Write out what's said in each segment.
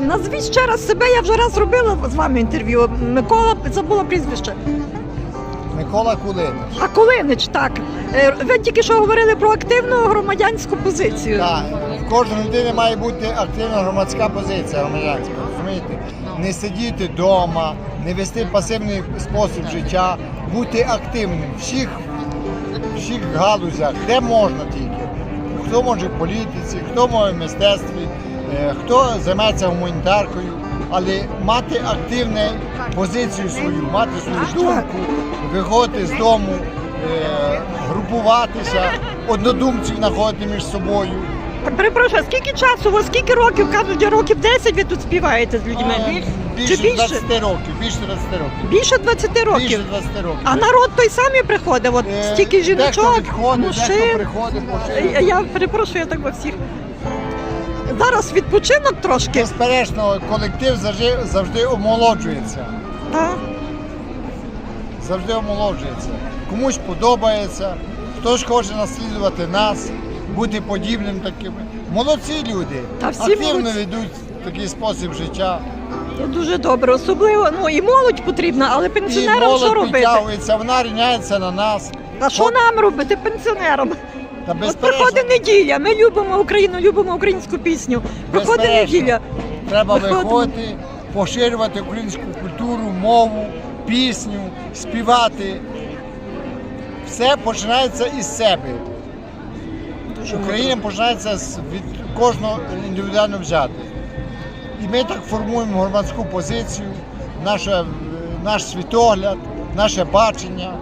Назвіть ще раз себе, я вже раз робила з вами інтерв'ю. Микола забула прізвище. Микола Кулинич. А Кулинич, так. Е, Ви тільки що говорили про активну громадянську позицію. Так, в кожної людини має бути активна громадська позиція громадянська. Розумієте? Не сидіти вдома, не вести пасивний спосіб життя, бути активним в всіх, всіх галузях, де можна тільки. Хто може в політиці, хто може в мистецтві, хто займається гуманітаркою, але мати активну позицію свою, мати свою думку, виходити з дому, е, групуватися, однодумців знаходити між собою. Перепрошую, а скільки часу, у вас скільки років? Кажуть, років 10 ви тут співаєте з людьми. Е, Бі- Більше Чи більше? 20 років, більше 20 років. Більше 20 років. Більше 20 років. А народ той самий приходить, от Е, стільки Дехто жіночок, відходить, дехто приходить, я перепрошую, я так во всіх. Зараз відпочинок трошки. Безперечно, колектив завжди, завжди омолоджується. Так. Завжди омолоджується. Комусь подобається, хтось хоче наслідувати нас, бути подібним таким. Молодці люди. Та всі активно молодці. ведуть такий спосіб життя. Дуже добре, особливо, ну і молодь потрібна, але І пенсіонерам що молодь робити? підтягується, вона рівняється на нас. А що нам робити пенсіонерам? Та От безперечно, приходить неділя, ми любимо Україну, любимо українську пісню. Приходить Безперечно. неділя. Треба Виходимо. виходити, поширювати українську культуру, мову, пісню, співати. Все починається із себе. Україна починається з- від кожного індивідуально взяти. І ми так формуємо громадську позицію, наше, наш світогляд, наше бачення.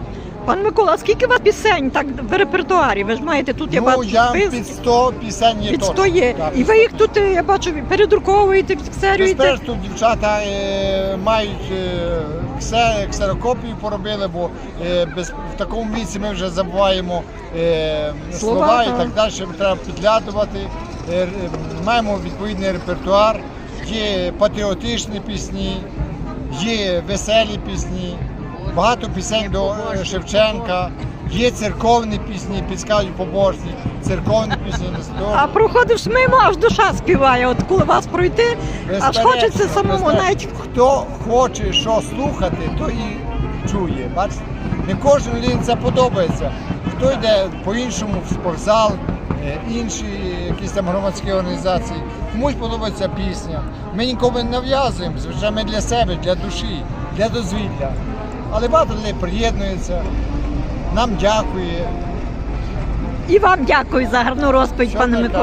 Пан Микола, а скільки у вас пісень так в репертуарі? Ви ж маєте тут, я ну, бачу, я під 100 пісень є Під 100 є. Так, І ви їх тут, я бачу, передруковуєте, фіксуєте. Безперечно, тут дівчата е, мають е, ксе, ксерокопію поробили, бо е, без, в такому віці ми вже забуваємо е, Слова, слова, так. і так далі. Треба підглядувати. Е, р- маємо відповідний репертуар, є патріотичні пісні, є веселі пісні, багато пісень до е, Шевченка. Є церковні пісні, підскажуть побожні, церковні пісні на А проходиш мимо, аж душа співає. От коли вас пройти, аж хочеться самому навіть хто хоче що слухати, то і чує. Бачите? Не кожен людині це подобається. Хто йде по-іншому в спортзал, е, інші якісь там громадські організації. Комусь подобається пісня. Ми нікому не нав'язуємо, звичайно, ми для себе, для душі, для дозвілля. Але багато людей приєднується, нам дякує. і вам дякую за гарну розповідь, пане. Микола.